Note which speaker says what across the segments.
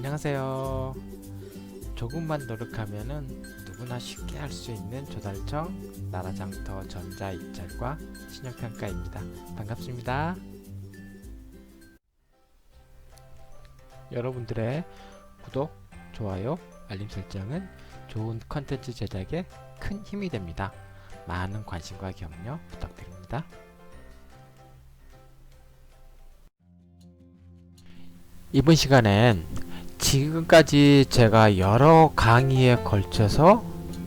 Speaker 1: 안녕하세요. 조금만 노력하면은 누구나 쉽게 할 수 있는 조달청 나라장터 전자 입찰과 신용평가입니다. 반갑습니다. 여러분들의 구독, 좋아요, 알림 설정은 좋은 컨텐츠 제작에 큰 힘이 됩니다. 많은 관심과 격려 부탁드립니다. 이번 시간엔 지금까지 제가 여러 강의에 걸쳐서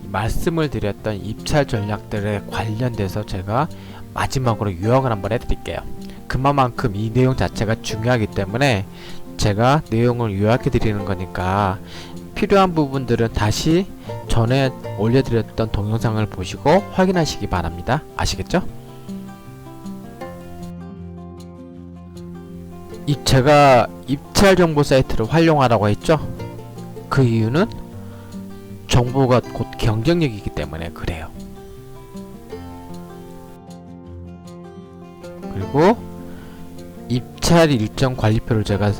Speaker 1: 말씀을 드렸던 입찰 전략들에 관련돼서 제가 마지막으로 요약을 한번 해드릴게요. 그만큼 이 내용 자체가 중요하기 때문에 제가 내용을 요약해 드리는 거니까 필요한 부분들은 다시 전에 올려드렸던 동영상을 보시고 확인하시기 바랍니다. 아시겠죠? 이 제가 입찰 정보 사이트를 활용하라고 했죠. 그 이유는 정보가 곧 경쟁력이기 때문에 그래요. 그리고 입찰 일정 관리표를 제가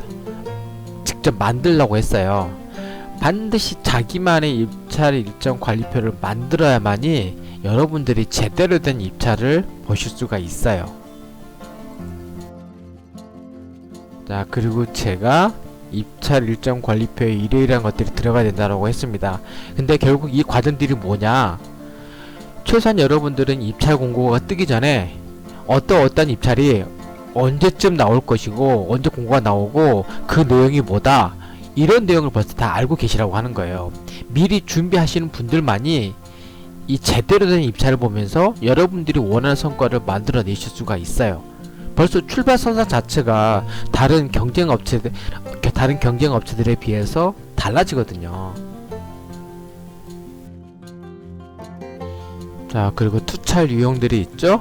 Speaker 1: 직접 만들려고 했어요. 반드시 자기만의 입찰 일정 관리표를 만들어야만이 여러분들이 제대로 된 입찰을 보실 수가 있어요. 자 그리고 제가 입찰 일정 관리표에 이러이러한 것들이 들어가야 된다고 했습니다. 근데 결국 이 과정들이 뭐냐? 최소한 여러분들은 입찰 공고가 뜨기 전에 어떠 어떤 입찰이 언제쯤 나올 것이고 언제 공고가 나오고 그 내용이 뭐다 이런 내용을 벌써 다 알고 계시라고 하는 거예요. 미리 준비하시는 분들만이 이 제대로 된 입찰을 보면서 여러분들이 원하는 성과를 만들어내실 수가 있어요. 벌써 출발선상 자체가 다른 경쟁 업체들 다른 경쟁 업체들에 비해서 달라지거든요. 자 그리고 투찰 유형들이 있죠.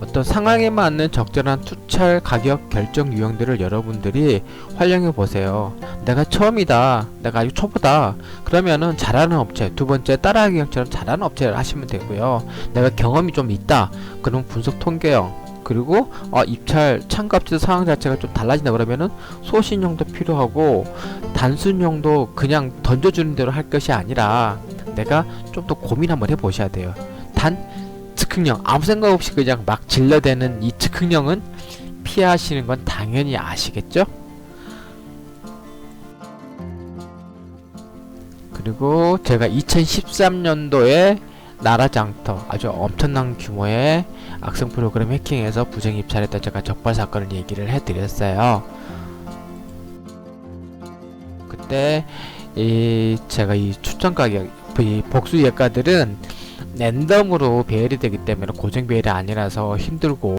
Speaker 1: 어떤 상황에 맞는 적절한 투찰 가격 결정 유형들을 여러분들이 활용해 보세요. 내가 처음이다. 내가 아주 초보다. 그러면은 잘하는 업체, 두 번째 따라하기 형처럼 잘하는 업체를 하시면 되고요. 내가 경험이 좀 있다. 그럼 분석 통계형. 그리고 어, 입찰 참가업체 상황 자체가 좀 달라진다 그러면은 소신형도 필요하고 단순형도 그냥 던져주는 대로 할 것이 아니라 내가 좀 더 고민 한번 해보셔야 돼요. 단 즉흥형 아무 생각 없이 그냥 막 질러대는 이 즉흥형은 피하시는 건 당연히 아시겠죠? 그리고 제가 2013년도에 나라장터 아주 엄청난 규모의 악성 프로그램 해킹해서 부정 입찰했던 제가 적발 사건을 얘기를 해드렸어요. 그때 이 제가 이 추천 가격 이 복수 예가들은 랜덤으로 배열이 되기 때문에 고정 배열이 아니라서 힘들고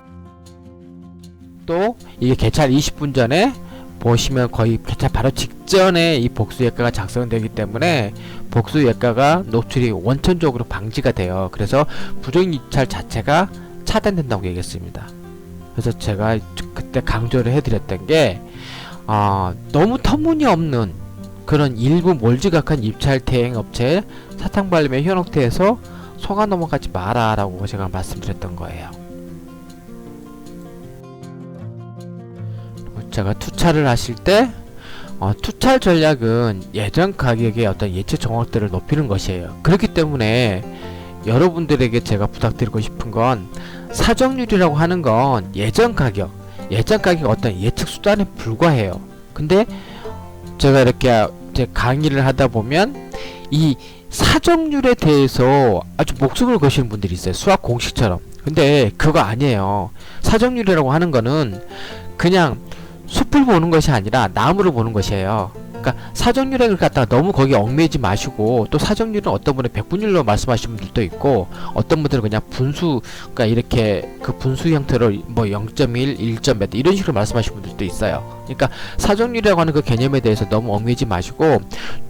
Speaker 1: 또 이게 개찰 20분 전에 보시면 거의 개찰 바로 직전에 이 복수 예가가 작성되기 때문에 복수 예가가 노출이 원천적으로 방지가 돼요. 그래서 부정 입찰 자체가 차단된다고 얘기했습니다. 그래서 제가 그때 강조를 해드렸던 게 어, 너무 터무니없는 그런 일부 몰지각한 입찰 대행 업체 사탕 발림의 현혹태에서 속아 넘어가지 마라라고 제가 말씀드렸던 거예요. 제가 투차를 하실 때 어, 투찰 전략은 예전 가격의 어떤 예측 정확도를 높이는 것이에요. 그렇기 때문에 여러분들에게 제가 부탁드리고 싶은 건 사정률이라고 하는 건 예전 가격, 예전 가격 어떤 예측 수단에 불과해요. 근데 제가 이렇게 제 강의를 하다 보면 이 사정률에 대해서 아주 목숨을 거시는 분들이 있어요. 수학 공식처럼. 근데 그거 아니에요. 사정률이라고 하는 거는 그냥 숲을 보는 것이 아니라 나무를 보는 것이에요. 그러니까 사정률을 갖다가 너무 거기 얽매이지 마시고 또 사정률은 어떤 분은 백분율로 말씀하시는 분들도 있고 어떤 분들은 그냥 분수 그러니까 이렇게 그 분수 형태로 뭐 0.1, 1.몇 이런 식으로 말씀하시는 분들도 있어요. 그러니까 사정률이라고 하는 그 개념에 대해서 너무 얽매이지 마시고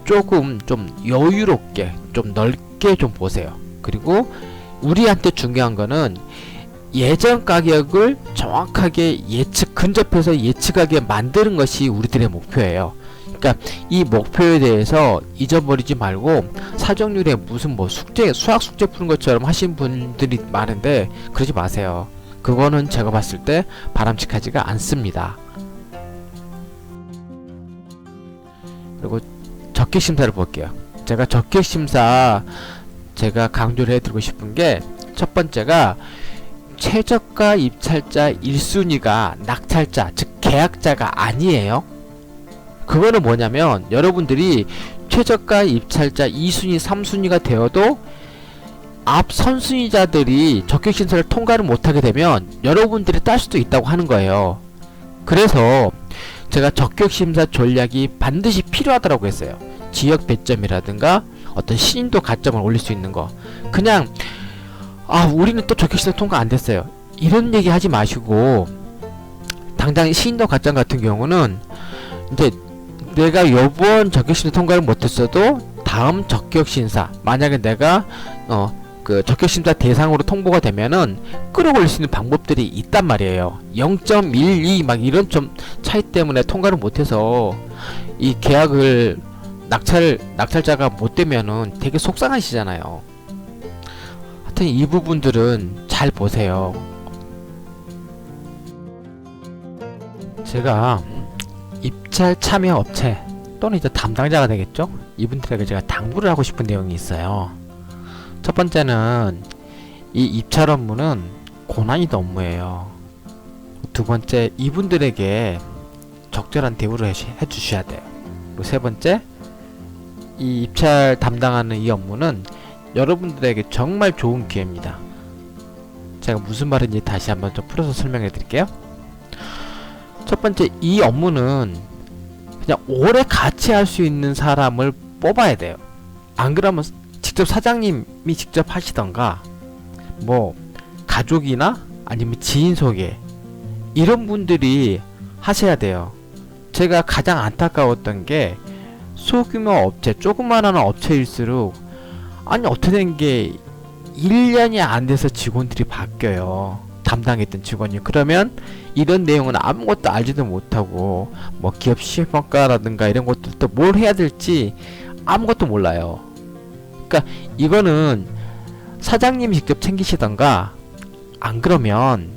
Speaker 1: 조금 좀 여유롭게 좀 넓게 좀 보세요. 그리고 우리한테 중요한 거는 예전 가격을 정확하게 예측 근접해서 예측하게 만드는 것이 우리들의 목표예요. 그러니까 이 목표에 대해서 잊어버리지 말고 사정률에 무슨 뭐 숙제 수학 숙제 푸는 것처럼 하신 분들이 많은데 그러지 마세요. 그거는 제가 봤을 때 바람직하지가 않습니다. 그리고 적격 심사를 볼게요. 제가 적격 심사 제가 강조를 해드리고 싶은 게 첫 번째가 최저가 입찰자 1순위가 낙찰자 즉 계약자가 아니에요. 그거는 뭐냐면 여러분들이 최저가 입찰자 2순위, 3순위가 되어도 앞 선순위자들이 적격 심사를 통과를 못하게 되면 여러분들이 딸 수도 있다고 하는 거예요. 그래서 제가 적격 심사 전략이 반드시 필요하다고 했어요. 지역 배점이라든가 어떤 신인도 가점을 올릴 수 있는 거. 그냥 아 우리는 또 적격 심사 통과 안 됐어요. 이런 얘기 하지 마시고 당장 신인도 가점 같은 경우는 이제 내가 요번 적격 심사 통과를 못했어도 다음 적격 심사 만약에 내가 어 그 적격 심사 대상으로 통보가 되면은 끌어올릴 수 있는 방법들이 있단 말이에요. 0.12 막 이런 좀 차이 때문에 통과를 못해서 이 계약을 낙찰 낙찰자가 못 되면은 되게 속상하시잖아요. 하여튼 이 부분들은 잘 보세요. 제가 입찰 참여 업체 또는 이제 담당자가 되겠죠? 이분들에게 제가 당부를 하고 싶은 내용이 있어요. 첫 번째는 이 입찰 업무는 고난이도 업무예요. 두 번째, 이분들에게 적절한 대우를 해주- 해주셔야 돼요. 그리고 세 번째, 이 입찰 담당하는 이 업무는 여러분들에게 정말 좋은 기회입니다. 제가 무슨 말인지 다시 한번 좀 풀어서 설명해 드릴게요. 첫 번째, 이 업무는 그냥 오래 같이 할 수 있는 사람을 뽑아야 돼요. 안 그러면 직접 사장님이 직접 하시던가, 뭐, 가족이나 아니면 지인 소개, 이런 분들이 하셔야 돼요. 제가 가장 안타까웠던 게, 소규모 업체, 조그마한 업체일수록, 아니, 어떻게 된 게, 1년이 안 돼서 직원들이 바뀌어요. 담당했던 직원이. 그러면, 이런 내용은 아무것도 알지도 못하고 뭐 기업 시행평가라든가 이런 것들도 뭘 해야 될지 아무것도 몰라요. 그러니까 이거는 사장님이 직접 챙기시던가 안 그러면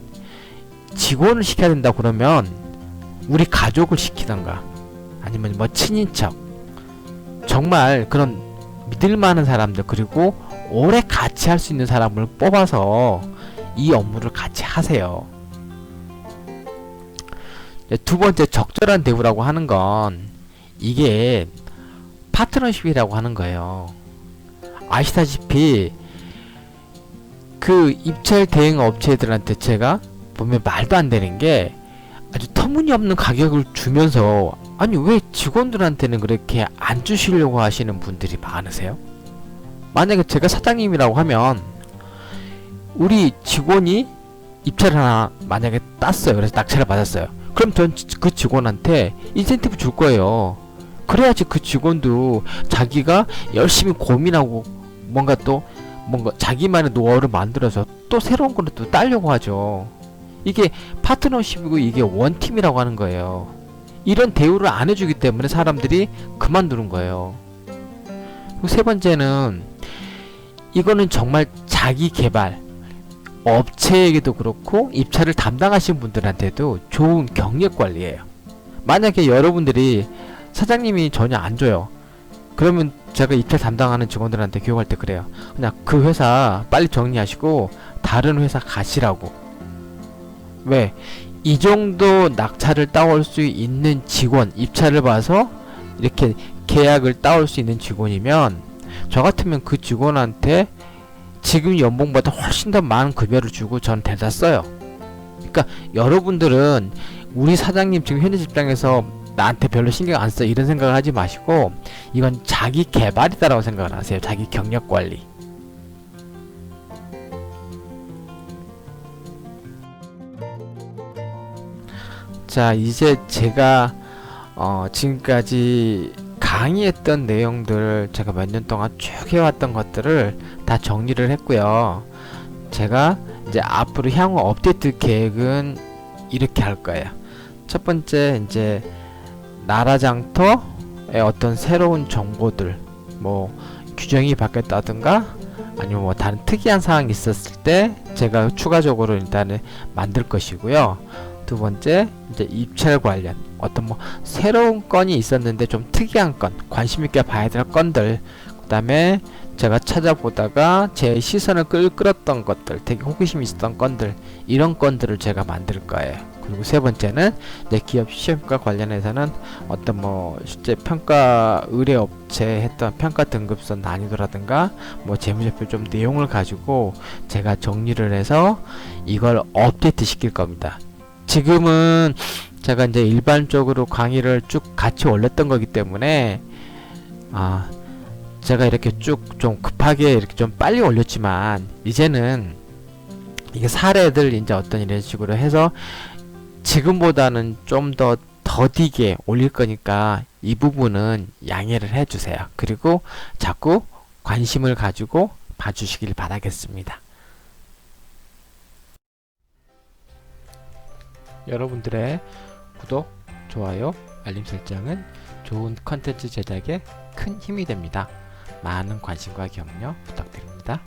Speaker 1: 직원을 시켜야 된다 그러면 우리 가족을 시키던가 아니면 뭐 친인척 정말 그런 믿을 만한 사람들 그리고 오래 같이 할 수 있는 사람을 뽑아서 이 업무를 같이 하세요. 네, 두 번째 적절한 대우라고 하는 건 이게 파트너십이라고 하는 거예요. 아시다시피 그 입찰 대행 업체들한테 제가 보면 말도 안 되는 게 아주 터무니없는 가격을 주면서 아니 왜 직원들한테는 그렇게 안 주시려고 하시는 분들이 많으세요? 만약에 제가 사장님이라고 하면 우리 직원이 입찰 하나 만약에 땄어요. 그래서 낙찰을 받았어요. 그럼 전 그 직원한테 인센티브 줄 거예요. 그래야지 그 직원도 자기가 열심히 고민하고 뭔가 또 뭔가 자기만의 노하우를 만들어서 또 새로운 거를 또 따려고 하죠. 이게 파트너십이고 이게 원팀이라고 하는 거예요. 이런 대우를 안 해주기 때문에 사람들이 그만두는 거예요. 세 번째는 이거는 정말 자기 개발 업체에게도 그렇고 입찰을 담당하신 분들한테도 좋은 경력 관리예요. 만약에 여러분들이 사장님이 전혀 안 줘요. 그러면 제가 입찰 담당하는 직원들한테 교육할 때 그래요. 그냥 그 회사 빨리 정리하시고 다른 회사 가시라고. 왜? 이 정도 낙찰을 따올 수 있는 직원, 입찰을 봐서 이렇게 계약을 따올 수 있는 직원이면 저 같으면 그 직원한테 지금 연봉보다 훨씬 더 많은 급여를 주고 전 대다 써요. 그러니까 여러분들은 우리 사장님 지금 현재 직장에서 나한테 별로 신경 안 써 이런 생각을 하지 마시고 이건 자기 개발이다라고 생각을 하세요. 자기 경력 관리. 자 이제 제가 어, 지금까지 강의했던 내용들 제가 몇 년 동안 쭉 해왔던 것들을 다 정리를 했고요. 제가 이제 앞으로 향후 업데이트 계획은 이렇게 할 거예요. 첫 번째 이제 나라장터의 어떤 새로운 정보들 뭐 규정이 바뀌었다든가 아니면 뭐 다른 특이한 사항이 있었을 때 제가 추가적으로 일단은 만들 것이고요. 두 번째 이제 입찰 관련. 어떤 뭐 새로운 건이 있었는데 좀 특이한 건 관심 있게 봐야 될 건들. 그 다음에 제가 찾아보다가 제 시선을 끌, 끌었던 것들 되게 호기심 있었던 건들 이런 건들을 제가 만들 거예요. 그리고 세 번째는 이제 기업 시험과 관련해서는 어떤 뭐 실제 평가 의뢰 업체 했던 평가 등급선 난이도라든가 뭐 재무제표 좀 내용을 가지고 제가 정리를 해서 이걸 업데이트 시킬 겁니다. 지금은 제가 이제 일반적으로 강의를 쭉 같이 올렸던 거기 때문에 아 제가 이렇게 쭉 좀 급하게 이렇게 좀 빨리 올렸지만 이제는 이게 사례들 이제 어떤 이런 식으로 해서 지금보다는 좀 더 더디게 올릴 거니까 이 부분은 양해를 해주세요. 그리고 자꾸 관심을 가지고 봐주시길 바라겠습니다. 여러분들의 구독, 좋아요, 알림 설정은 좋은 컨텐츠 제작에 큰 힘이 됩니다. 많은 관심과 격려 부탁드립니다.